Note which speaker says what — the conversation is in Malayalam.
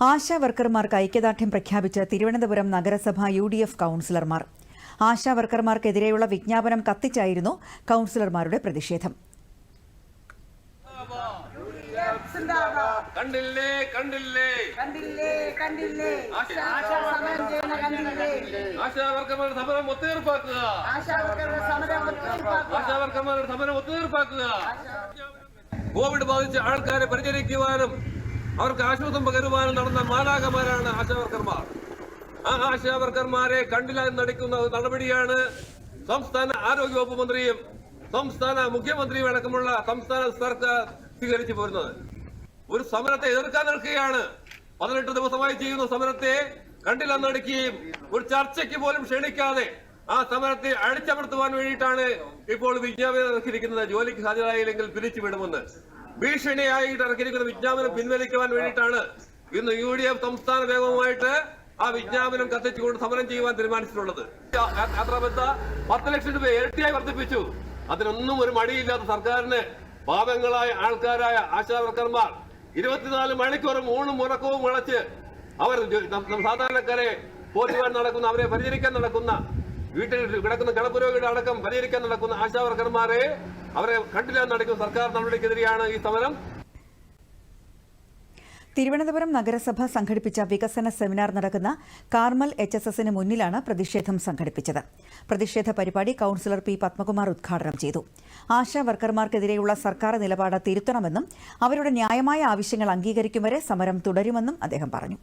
Speaker 1: ആശാ വർക്കർമാർക്ക് ഐക്യദാർഢ്യം പ്രഖ്യാപിച്ച് തിരുവനന്തപുരം നഗരസഭ യു ഡി എഫ് കൌൺസിലർമാർ. ആശാ വർക്കർമാർക്കെതിരെയുള്ള വിജ്ഞാപനം കത്തിച്ചായിരുന്നു കൌൺസിലർമാരുടെ പ്രതിഷേധം.
Speaker 2: കണ്ടില്ലേ കണ്ടില്ലേ?
Speaker 3: കണ്ടില്ലേ കണ്ടില്ലേ? സമരം
Speaker 2: ആശാവർക്കന്മാരുടെ സമരം ഒത്തുതീർപ്പാക്കുക.
Speaker 3: ആശാവർക്കറുടെ സമരം ഒത്തുതീർപ്പാക്കുക.
Speaker 2: ആശാവർക്കന്മാരുടെ സമരം ഒത്തുതീർപ്പാക്കുക. കോവിഡ് ബാധിച്ച ആൾക്കാരെ പരിചരിക്കുവാനും അവർക്ക് ആശ്വാസം പകരുവാനും നടന്ന മാലാകമാരാണ് ആശാവർക്കർമാർ. ആ ആശാവർക്കർമാരെ കണ്ടില്ല നടിക്കുന്ന നടപടിയാണ് സംസ്ഥാന ആരോഗ്യവകുപ്പ് മന്ത്രിയും സംസ്ഥാന മുഖ്യമന്ത്രിയും അടക്കമുള്ള സംസ്ഥാന സർക്കാർ സ്വീകരിച്ചു പോരുന്നത്. ഒരു സമരത്തെ എതിർക്കാൻ നിൽക്കുകയാണ്. പതിനെട്ട് ദിവസമായി ചെയ്യുന്ന സമരത്തെ കണ്ടില്ലെന്ന് നടക്കുകയും ഒരു ചർച്ചയ്ക്ക് പോലും ക്ഷണിക്കാതെ ആ സമരത്തെ അടിച്ചമർത്തുവാൻ വേണ്ടിയിട്ടാണ് ഇപ്പോൾ വിജ്ഞാപനം ഇറക്കിയിരിക്കുന്നത്. ജോലിക്ക് ഹാജരായില്ലെങ്കിൽ പിരിച്ചുവിടുമെന്ന്. ഭീഷണിയായിട്ട് ഇറക്കിയിരിക്കുന്ന വിജ്ഞാപനം പിൻവലിക്കുവാൻ വേണ്ടിയിട്ടാണ് ഇന്ന് യു ഡി എഫ് സംസ്ഥാന വേഗവുമായിട്ട് ആ വിജ്ഞാപനം കത്തിച്ചുകൊണ്ട് സമരം ചെയ്യുവാൻ തീരുമാനിച്ചിട്ടുള്ളത്. പത്ത് ലക്ഷം രൂപ ഇരട്ടിയായി വർദ്ധിപ്പിച്ചു. അതിനൊന്നും ഒരു മടിയില്ലാത്ത സർക്കാരിന് പാവങ്ങളായ ആൾക്കാരായ ആശാവർക്കർമാർ ഇരുപത്തിനാല് മണിക്കൂറും ഊണും ഉറക്കവും മുളച്ച് അവർ സാധാരണക്കാരെ പോറ്റുവാൻ നടക്കുന്ന അവരെ പരിചരിക്കാൻ നടക്കുന്ന വീട്ടിൽ കിടക്കുന്ന കിടപ്പുരോഗിയുടെ അടക്കം പരിഹരിക്കാൻ നടക്കുന്ന ആശാവർക്കർമാരെ അവരെ കണ്ടില്ല നടക്കുന്ന സർക്കാർ നടപടിക്കെതിരെയാണ് ഈ സമരം.
Speaker 1: തിരുവനന്തപുരം നഗരസഭ സംഘടിപ്പിച്ച വികസന സെമിനാർ നടക്കുന്ന കാർമൽ എച്ച് എസ് എസിന് മുന്നിലാണ് പ്രതിഷേധം സംഘടിപ്പിച്ചത്. പ്രതിഷേധ പരിപാടി കൌൺസിലർ പി പത്മകുമാർ ഉദ്ഘാടനം ചെയ്തു. ആശാ വർക്കർമാർക്കെതിരെയുള്ള സർക്കാർ നിലപാട് തിരുത്തണമെന്നും അവരുടെ ന്യായമായ ആവശ്യങ്ങൾ അംഗീകരിക്കും സമരം തുടരുമെന്നും അദ്ദേഹം പറഞ്ഞു.